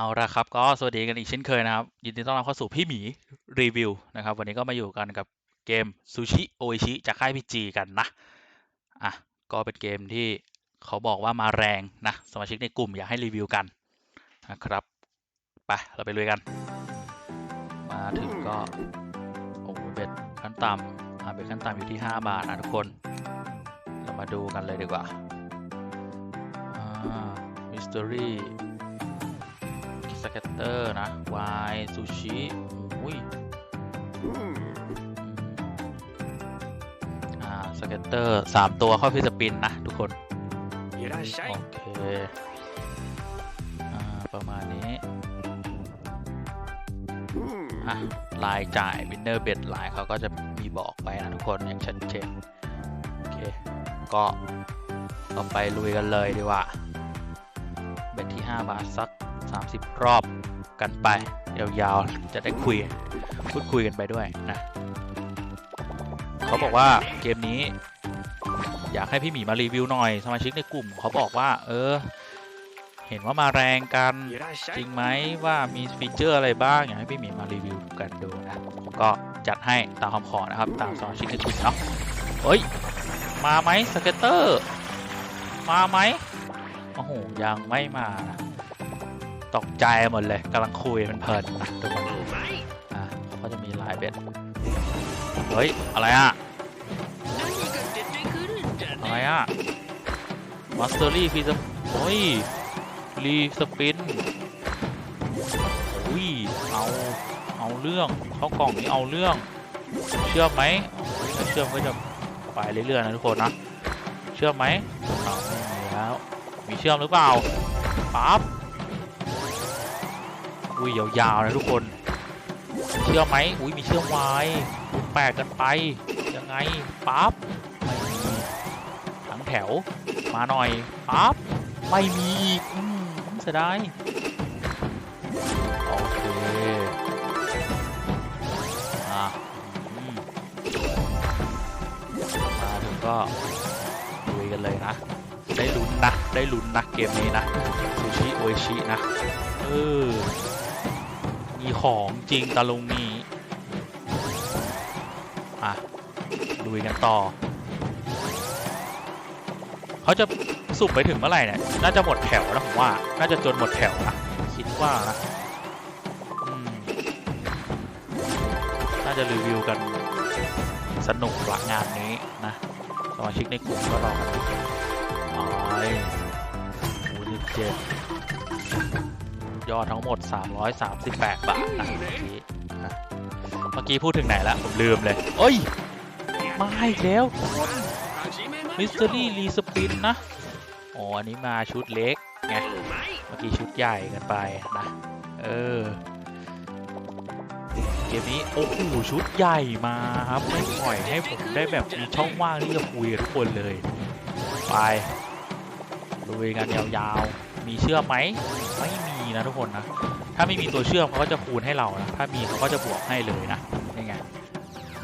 เอาละครับก็สวัสดีกันอีกเช่นเคยนะครับ ยินดีต้อนรับเข้าสู่พี่หมีรีวิวนะครับ วันนี้ก็มาอยู่กันกับเกมซูชิโอิชิจากค่ายพีจีกันนะอะก็เป็นเกมที่เขาบอกว่ามาแรงนะสมาชิกในกลุ่มอยากให้รีวิวกันนะครับไปเราไปลุยกัน มาถึงก็โอ้โหเบ็ดขั้นต่ำอะเบ็ดขั้นต่ำอยู่ที่ 5 บาทนะทุกคน เรามาดูกันเลยดีกว่าอ่ามิส t ตอรี่ สเก็ตเตอร์นะวายซูชิอุ้ยอ่าสเก็ตเตอร์สามตัวเข้าฟิสปินนะทุกคนโอเคอ่าประมาณนี้อะลายจ่ายวินเนอร์เบ็ดลายเขาก็จะมีบอกไปนะทุกคนอย่างชัดเจนโอเคก็ต่อไปลุยกันเลยดีกว่าเบ็ดที่ 5 บาทสัก 30 รอบกันไป ยาวๆ จะได้คุยพูดคุยกันไปด้วยนะเขาบอกว่าเกมนี้ อยากให้พี่หมีมารีวิวหน่อย สมาชิกในกลุ่ม เขาบอกว่า เออ เห็นว่ามาแรงกันจริงไหมว่ามีฟีเจอร์อะไรบ้างอยากให้พี่หมีมารีวิวกันดูนะก็จัดให้ตามคำขอนะครับ ตามสมาชิกในกลุ่มเนาะเฮ้ย มาไหมสเก็ตเตอร์ มาไหมโอ้โหยังไม่มานะ ตกใจหมดเลยกำลังคุยมันเพลินทุกคนอะเขาจะมีหลายเบ็ดเฮ้ย อะไรอะ อะไรอะมาสเตอรี่พีสโอ้ยรีสปินอุ้ยเอาเอาเรื่องเขากล่องนี้เอาเรื่อง เชื่อไหมเชื่อมก็จะไปเรื่อยๆนะทุกคนนะเชื่อไหมแล้วมีเชื่อมหรือเปล่าปั๊บ อุ้ยยาวๆนะทุกคนเชื่อไหมอุ้ยมีเชื่อมไว้แปลกกันไปยังไงปั๊บไม่มีทั้งแถวมาหน่อยปั๊บไม่มีอีกอืมเสียดายโอเคอะมาถึงก็ลุยกันเลยนะ ได้ลุ้นนะ ได้ลุ้นนะ เกมนี้นะซูชิโอชินะเออ มีของจริงตะลุงนี้อะลุยกันต่อ เขาจะสุ่มไปถึงเมื่อไหร่เนี่ย น่าจะหมดแถวนะผมว่า น่าจะจนหมดแถวนะคิดว่านะน่าจะรีวิวกันสนุกหลักงานนี้นะสมาชิกในกลุ่มก็รอกันอยู่ไปโอ้ยเจ็ด ยอดทั้งหมด 338 บาทนะเมื่อกี้เมื่อกี้พูดถึงไหนละผมลืมเลยเอ้ย มาอีกแล้วมิสเตอรี่รีสปินนะอ๋ออันนี้มาชุดเล็กไงเมื่อกี้ชุดใหญ่กันไปนะเออเกมนี้โอ้โหชุดใหญ่มาครับไม่ปล่อยให้ผมได้แบบมีช่องว่างที่จะคุยทุกคนเลย ไปลุยกันยาวๆ มีเชื่อไหมไม่มี นะทุกคนนะ ถ้าไม่มีตัวเชื่อมเขาก็จะคูณให้เรานะ ถ้ามีเขาก็จะบวกให้เลยนะยังไง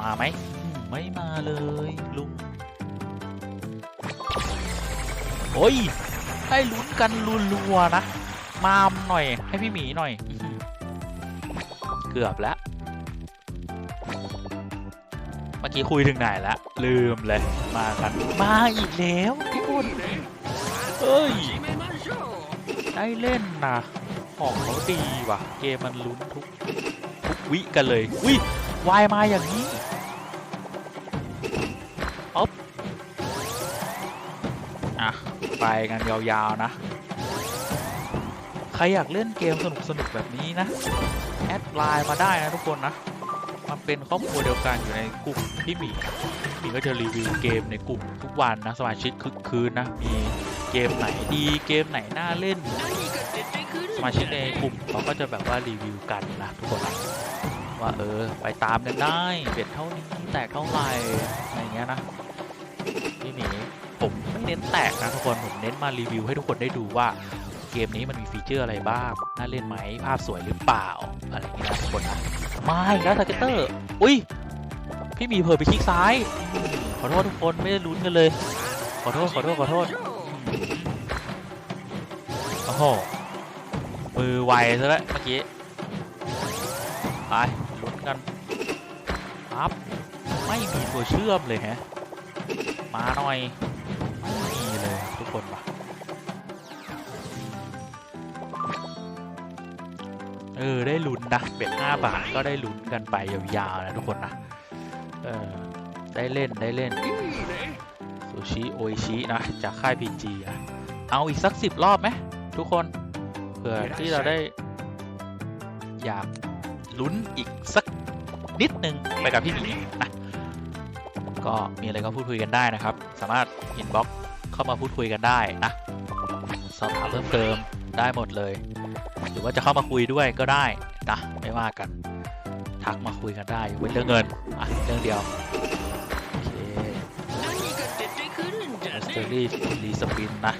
มาไหม ไม่มาเลยลุง โอ้ย ได้ลุ้นกันลุล่วๆนะ มามหน่อย ให้พี่หมีหน่อย เกือบแล้ว เมื่อกี้คุยถึงไหนแล้ว ลืมเลย มากัน มาอีกแล้วพี่อุ่นเอ้ยได้เล่นนะ ของเขาดีว่ะ เกมมันลุ้นทุกวิกันเลย อุ้ยวายมาอย่างนี้อ๊บอะ ไปกันยาวๆนะ ใครอยากเล่นเกมสนุกๆแบบนี้นะ แอดไลน์มาได้นะทุกคนนะ มันเป็นครอบครัวเดียวกันอยู่ในกลุ่มพี่บีบีก็จะรีวิวเกมในกลุ่มทุกวันนะ สมาชิกคึกคืนนะ มีเกมไหนดี เกมไหนน่าเล่น สมาชิกในกลุ่มเขาก็จะแบบว่ารีวิวกันนะทุกคนว่าเออไปตามกันได้เบ็ดเท่านี้แตกเท่าไหร่อะไรเงี้ยนะพี่หมีผมไม่เน้นแตกนะทุกคนผมเน้นมารีวิวให้ทุกคนได้ดูว่าเกมนี้มันมีฟีเจอร์อะไรบ้างน่าเล่นไหมภาพสวยหรือเปล่าอะไรเงี้ยนะทุกคนนะไม่แล้วสเก็ตเตอร์อุ้ยพี่หมีเผลอไปคลิกซ้าย ขอโทษทุกคนไม่ได้ลุ้นกันเลย ขอโทษขอโทษขอโทษโอ้โห มือไวซะแล้วเมื่อกี้ ไปลุ้นกันครับไม่มีตัวเชื่อมเลยฮะ มาหน่อย ไม่มีเลยทุกคนปะเออ ได้ลุ้นนะเป็ดห้าบาทก็ได้ลุ้นกันไปยาวๆนะทุกคนนะ เออ ได้เล่นได้เล่นซูชิโอชินะ จากค่ายพีจีนะเอาอีกสักสิบรอบไหมทุกคนื่อที่เราได้อยากลุ้นอีกสักนิดนึงไปกับพี่หมีนะก็มีอะไรก็พูดคุยกันได้นะครับ สามารถอินบ็อกเข้ามาพูดคุยกันได้นะ สอบถามเพิ่มเติมได้หมดเลย หรือว่าจะเข้ามาคุยด้วยก็ได้นะไม่ว่ากันทักมาคุยกันได้เป็นเรื่องเงินอะเรื่องเดียวโอเคสเตอรี่รีสปินนะ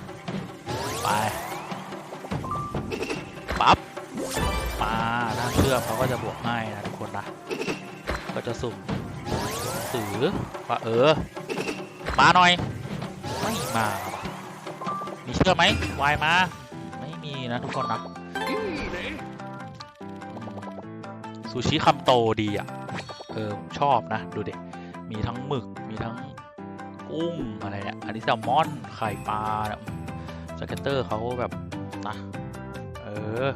ไป ลือเขาก็จะบวกง่ายนะทุกคนนะ ก็จะสุ่มสือว่าเออ มาหน่อย ไม่มา มีเชื่อไหมวายมา ไม่มีนะทุกคนนะ ซูชิคำโตดีอะ เออชอบนะ ดูเด็กมีทั้งหมึก มีทั้งกุ้งอะไรเนี่ย อันนี้แซลมอน ไข่ปลาสเก็ตเตอร์เขาแบบนะ เออ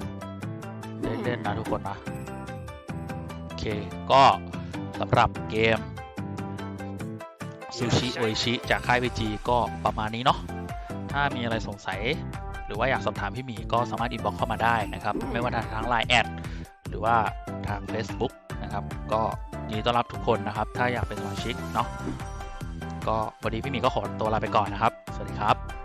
เล่นๆนะทุกคนนะ โอเค ก็สำหรับเกมซูชิโอชิจากค่าย PG ก็ประมาณนี้เนาะ ถ้ามีอะไรสงสัย หรือว่าอยากสอบถามพี่หมีก็สามารถอินบ็อกเข้ามาได้นะครับ ไม่ว่าทาง Line แอดหรือว่าทาง Facebook นะครับ ก็ยินดีต้อนรับทุกคนนะครับ ถ้าอยากเป็นสมาชิกเนาะ ก็วันนี้พี่หมีก็ขอตัวลาไปก่อนนะครับ สวัสดีครับ